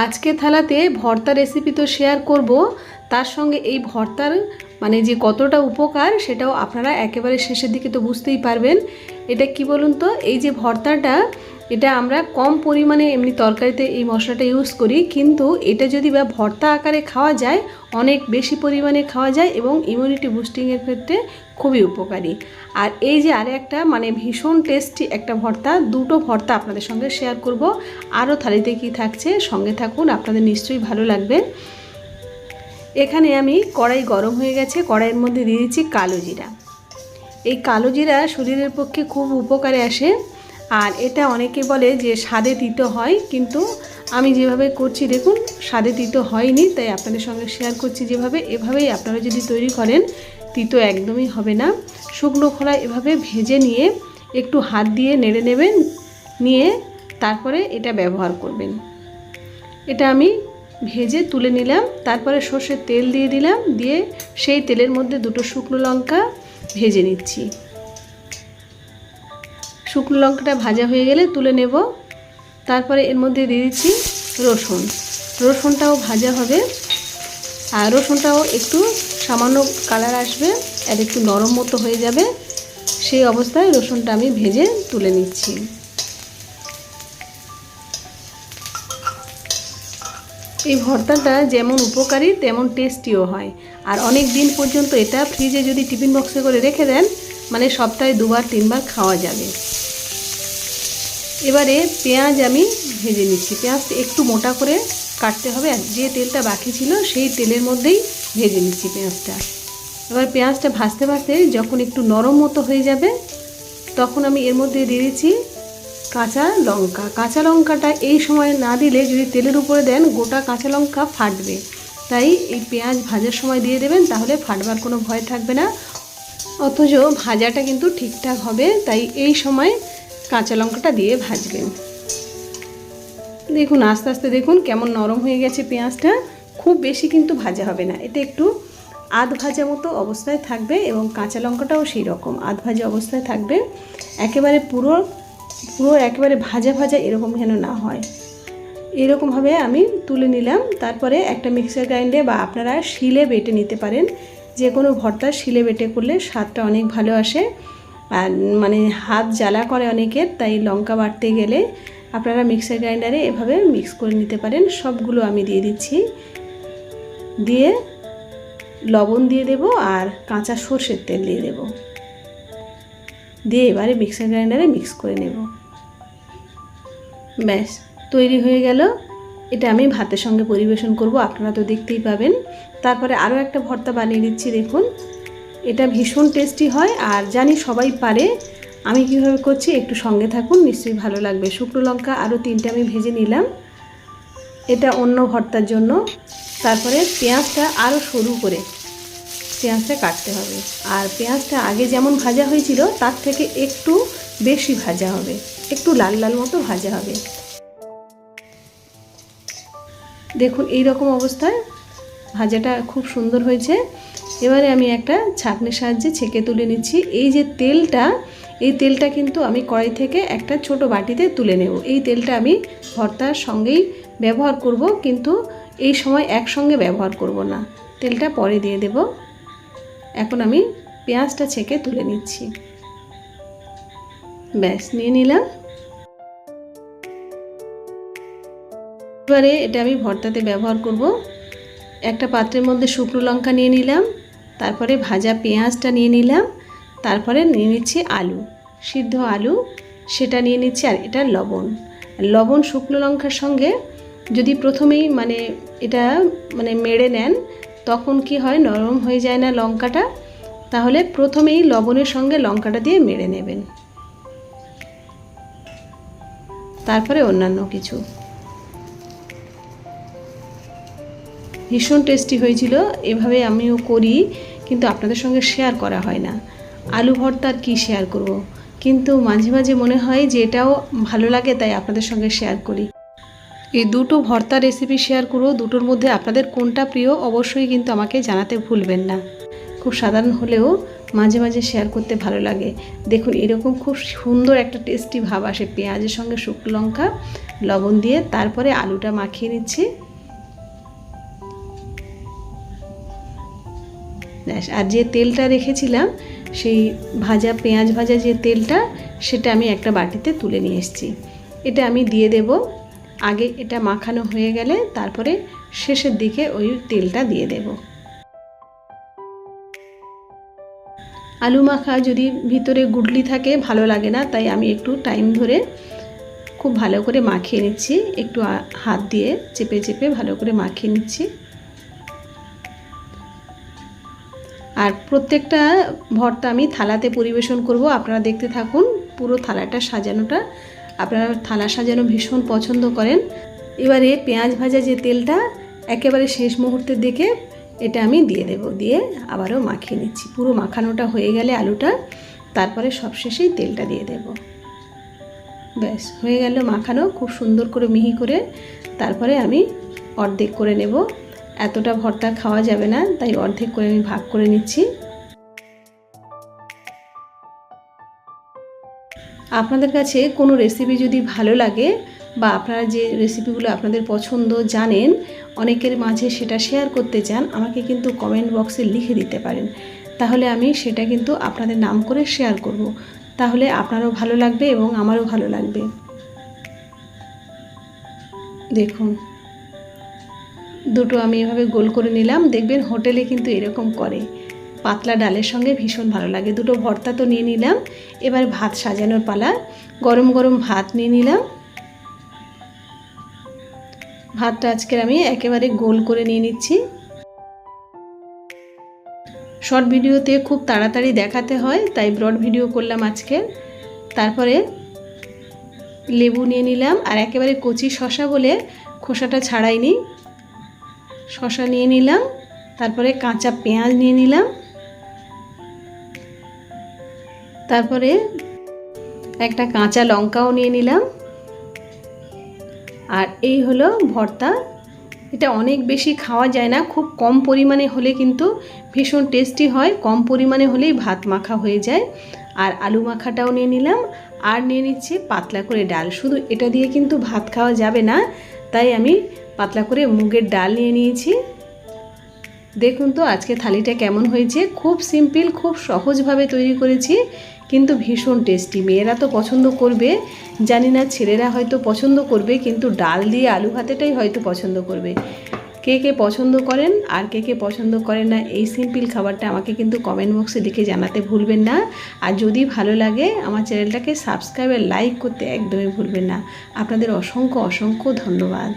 আজকে থালাতে ভর্তা রেসিপি তো শেয়ার করব। তার সঙ্গে এই ভর্তার মানে যে কতটা উপকার সেটাও আপনারা একেবারে শেষের দিকে তো বুঝতেই পারবেন। এটা কি বলুন তো? এই যে ভর্তাটা এটা আমরা কম পরিমাণে এমনি তরকারিতে এই মশলাটা ইউজ করি, কিন্তু এটা যদি বা ভর্তা আকারে খাওয়া যায়, অনেক বেশি পরিমাণে খাওয়া যায় এবং ইমিউনিটি বুস্টিংয়ের ক্ষেত্রে খুবই উপকারী। আর এই যে আরে একটা মানে ভীষণ টেস্টি একটা ভর্তা, দুটো ভর্তা আপনাদের সঙ্গে শেয়ার করব। আরও থালিতে কি থাকছে, সঙ্গে থাকুন, আপনাদের নিশ্চয়ই ভালো লাগবে। এখানে আমি কড়াই গরম হয়ে গেছে, কড়াইয়ের মধ্যে দিয়ে দিচ্ছি কালো জিরা। এই কালো জিরা শরীরের পক্ষে খুব উপকারে আসে। আর এটা অনেকে বলে যে স্বাদে তিতো হয়, কিন্তু আমি যেভাবে করছি, দেখুন, স্বাদে তিতো হয়নি, তাই আপনাদের সঙ্গে শেয়ার করছি যেভাবে। এভাবেই আপনারা যদি তৈরি করেন, তিতো একদমই হবে না। শুকনো খোলা এভাবে ভেজে নিয়ে একটু হাত দিয়ে নেড়ে নেবেন, নিয়ে তারপরে এটা ব্যবহার করবেন। এটা আমি ভেজে তুলে নিলাম, তারপরে সর্ষের তেল দিয়ে দিলাম, দিয়ে সেই তেলের মধ্যে দুটো শুকনো লঙ্কা ভেজে নিচ্ছি। শুকনো লঙ্কাটা ভাজা হয়ে গেলে তুলে নেব। তারপরে এর মধ্যে দিয়ে দিচ্ছি রসুন। রসুনটাও ভাজা হবে। আর রসুনটাও একটু সামান্য কালার আসবে আর একটু নরম মতো হয়ে যাবে। সেই অবস্থায় রসুনটা আমি ভেজে তুলে নিচ্ছি। এই ভর্তাটা যেমন উপকারী, তেমন টেস্টিও হয়। আর অনেক দিন পর্যন্ত এটা ফ্রিজে যদি টিফিন বক্সে করে রেখে দেন মানে সপ্তাহে দুবার, তিনবার খাওয়া যাবে। এবারে পেঁয়াজ আমি ভেজে নিচ্ছি। পেঁয়াজটা একটু মোটা করে কাটতে হবে যে তেলটা বাকি ছিল সেই তেলের মধ্যেই ভেজে নিচ্ছি পেঁয়াজটা। এবার পেঁয়াজটা ভাজতে ভাজতে যখন একটু নরম মতো হয়ে যাবে, তখন আমি এর মধ্যে দিয়ে দিচ্ছি কাঁচা লঙ্কা। কাঁচা লঙ্কাটা এই সময় না দিলে যদি তেলের উপরে দেন, গোটা কাঁচা লঙ্কা ফাটবে। তাই এই পেঁয়াজ ভাজার সময় দিয়ে দেবেন, তাহলে ফাটবার কোনো ভয় থাকবে না। অথচ ভাজাটা কিন্তু ঠিকঠাক হবে, তাই এই সময় কাঁচা লঙ্কাটা দিয়ে ভাজবেন। দেখুন, আস্তে আস্তে দেখুন কেমন নরম হয়ে গেছে পেঁয়াজটা। খুব বেশি কিন্তু ভাজা হবে না। এটা একটু আধ ভাজা মতো অবস্থায় থাকবে এবং কাঁচা লঙ্কাটাও সেই রকম আধ ভাজা অবস্থায় থাকবে। একেবারে পুরো পুরো একেবারে ভাজা ভাজা এরকম যেন না হয়। এরকমভাবে আমি তুলে নিলাম। তারপরে একটা মিক্সার গ্রাইন্ডে বা আপনারা শিলে বেটে নিতে পারেন। যে কোনো ভর্তা শিলে বেটে করলে স্বাদটা অনেক ভালো আসে। আর মানে হাত জ্বালা করে অনেকের তাই লঙ্কা বাটতে গেলে আপনারা মিক্সার গ্রাইন্ডারে এভাবে মিক্স করে নিতে পারেন। সবগুলো আমি দিয়ে দিচ্ছি। দিয়ে লবণ দিয়ে দেব আর কাঁচা সর্ষের তেল দিয়ে দেব। দিয়ে এবারে মিক্সার গ্রাইন্ডারে মিক্স করে নেব। ব্যাস, তৈরি হয়ে গেল। এটা আমি ভাতের সঙ্গে পরিবেশন করব, আপনারা তো দেখতেই পাবেন। তারপরে আরও একটা ভর্তা বানিয়ে দিচ্ছি, দেখুন। এটা ভীষণ টেস্টি হয় আর জানি সবাই পারে। আমি কীভাবে করছি একটু সঙ্গে থাকুন, নিশ্চয়ই ভালো লাগবে। শুকনো লঙ্কা আরও তিনটে আমি ভেজে নিলাম। এটা অন্য ভর্তার জন্য। তারপরে পেঁয়াজটা আরও সরু করে পেঁয়াজটা কাটতে হবে। আর পেঁয়াজটা আগে যেমন ভাজা হয়েছিল, তার থেকে একটু বেশি ভাজা হবে। একটু লাল লাল মতো ভাজা হবে। দেখুন এই রকম অবস্থায় ভাজাটা খুব সুন্দর হয়েছে। এবারে আমি একটা ছাঁকনির সাহায্যে ছেঁকে তুলে নিচ্ছি। এই যে তেলটা, এই তেলটা কিন্তু আমি কড়াই থেকে একটা ছোট বাটিতে তুলে নেব। এই তেলটা আমি ভর্তার সঙ্গেই ব্যবহার করব, কিন্তু এই সময় একসঙ্গে ব্যবহার করব না। তেলটা পরে দিয়ে দেব। এখন আমি পেঁয়াজটা ছেঁকে তুলে নিচ্ছি। ব্যাস, নিয়ে নিলাম। এবারে এটা আমি ভর্তাতে ব্যবহার করব। একটা পাত্রের মধ্যে শুকনো লঙ্কা নিয়ে নিলাম। তারপরে ভাজা পেঁয়াজটা নিয়ে নিলাম, তারপরে নিয়ে নিচ্ছি আলু, সিদ্ধ আলু, সেটা নিয়ে নিচ্ছি আর এটা লবণ। লবণ শুকনো লঙ্কার সঙ্গে যদি প্রথমেই মানে এটা মানে মেরে নেন, তখন কি হয়, নরম হয়ে যায় না লঙ্কাটা, তাহলে প্রথমেই লবণের সঙ্গে লঙ্কাটা দিয়ে মেরে নেবেন। তারপরে অন্যান্য কিছু। ভীষণ টেস্টি হয়েছিল, এভাবে আমিও করি, কিন্তু আপনাদের সঙ্গে শেয়ার করা হয় না। আলু ভর্তা আর কী শেয়ার করব। কিন্তু মাঝে মাঝে মনে হয় যে এটাও ভালো লাগে, তাই আপনাদের সঙ্গে শেয়ার করি। এই দুটো ভর্তা রেসিপি শেয়ার করব দুটোর মধ্যে আপনাদের কোনটা প্রিয় অবশ্যই কিন্তু আমাকে জানাতে ভুলবেন না। খুব সাধারণ হলেও মাঝে মাঝে শেয়ার করতে ভালো লাগে। দেখুন, এরকম খুব সুন্দর একটা টেস্টি ভাব আসে পেঁয়াজের সঙ্গে শুকনো লঙ্কা, লবণ দিয়ে, তারপরে আলুটা মাখিয়ে নিচ্ছি। ব্যাস, আর যে তেলটা রেখেছিলাম, সেই ভাজা পেঁয়াজ ভাজা যে তেলটা, সেটা আমি একটা বাটিতে তুলে নিয়ে এসেছি। এটা আমি দিয়ে দেব। আগে এটা মাখানো হয়ে গেলে তারপরে শেষের দিকে ওই তেলটা দিয়ে দেব। আলু মাখা যদি ভিতরে গুডলি থাকে, ভালো লাগে না, তাই আমি একটু টাইম ধরে খুব ভালো করে মাখিয়ে নিচ্ছি। একটু হাত দিয়ে চেপে চেপে ভালো করে মাখিয়ে নিচ্ছি। আর প্রত্যেকটা ভর্তা আমি থালাতে পরিবেশন করব। আপনারা দেখতে থাকুন, পুরো থালাটা সাজানোটা। আপনারা থালা সাজানো ভীষণ পছন্দ করেন। এবারে পেঁয়াজ ভাজা যে তেলটা, একেবারে শেষ মুহূর্তে দেখে এটা আমি দিয়ে দেব। দিয়ে আবারও মাখিয়ে নিচ্ছি। পুরো মাখানোটা হয়ে গেলে আলুটা, তারপরে সবশেষেই তেলটা দিয়ে দেব। ব্যাস, হয়ে গেল মাখানো। খুব সুন্দর করে মিহি করে তারপরে আমি অর্ধেক করে নেব। এতটা ভর্তা খাওয়া যাবে না, তাই অর্ধেক করে আমি ভাগ করে নিচ্ছি। আপনাদের কাছে কোনো রেসিপি যদি ভালো লাগে বা আপনারা যে রেসিপিগুলো আপনাদের পছন্দ জানেন, অনেকের মাঝে সেটা শেয়ার করতে চান, আমাকে কিন্তু কমেন্ট বক্সে লিখে দিতে পারেন। তাহলে আমি সেটা কিন্তু আপনাদের নাম করে শেয়ার করব। তাহলে আপনারও ভালো লাগবে এবং আমারও ভালো লাগবে। দেখুন। দুটো আমি এভাবে গোল করে নিলাম। দেখবেন হোটেলে কিন্তু এরকম করে। পাতলা ডালের সঙ্গে ভীষণ ভালো লাগে। দুটো ভর্তা তো নিয়ে নিলাম। এবার ভাত সাজানোর পালা। গরম গরম ভাত নিয়ে নিলাম। ভাতটা আজকের আমি একেবারে গোল করে নিয়ে নিচ্ছি। শর্ট ভিডিওতে খুব তাড়াতাড়ি দেখাতে হয়, তাই ব্রড ভিডিও করলাম আজকে। তারপরে লেবু নিয়ে নিলাম। আর একেবারে কচি শশা বলে খোসাটা ছাড়াইনি। শশা নিয়ে নিলাম, তারপরে কাঁচা পেঁয়াজ নিয়ে নিলাম, তারপরে একটা কাঁচা লঙ্কাও নিয়ে নিলাম, আর এই হলো ভর্তা। এটা অনেক বেশি খাওয়া যায় না, খুব কম পরিমাণে হলে কিন্তু ভীষণ টেস্টি হয়, কম পরিমাণে হলেই ভাত মাখা হয়ে যায়। আর আলু মাখাটাও নিয়ে নিলাম, আর নিয়ে নিচ্ছি পাতলা করে ডাল। শুধু এটা দিয়ে কিন্তু ভাত খাওয়া যাবে না, তাই আমি পাতলা করে মুগের ডাল নিয়ে নিয়েছি। দেখুন তো আজকে থালিটা কেমন হয়েছে। খুব সিম্পল খুব সহজভাবে তৈরি করেছি, কিন্তু ভীষণ টেস্টি মেয়েরা তো পছন্দ করবে। জানি না, ছেলেরা হয়তো পছন্দ করবে, কিন্তু ডাল দিয়ে আলু ভাতেটাই হয়তো পছন্দ করবে। কে কে পছন্দ করেন আর কে কে পছন্দ করেন না, এই সিম্পল খাবারটা আমাকে কিন্তু কমেন্ট বক্সে লিখে জানাতে ভুলবেন না। আর যদি ভালো লাগে, আমার চ্যানেলটাকে সাবস্ক্রাইব আর লাইক করতে একদমই ভুলবেন না। আপনাদের অসংখ্য অসংখ্য ধন্যবাদ।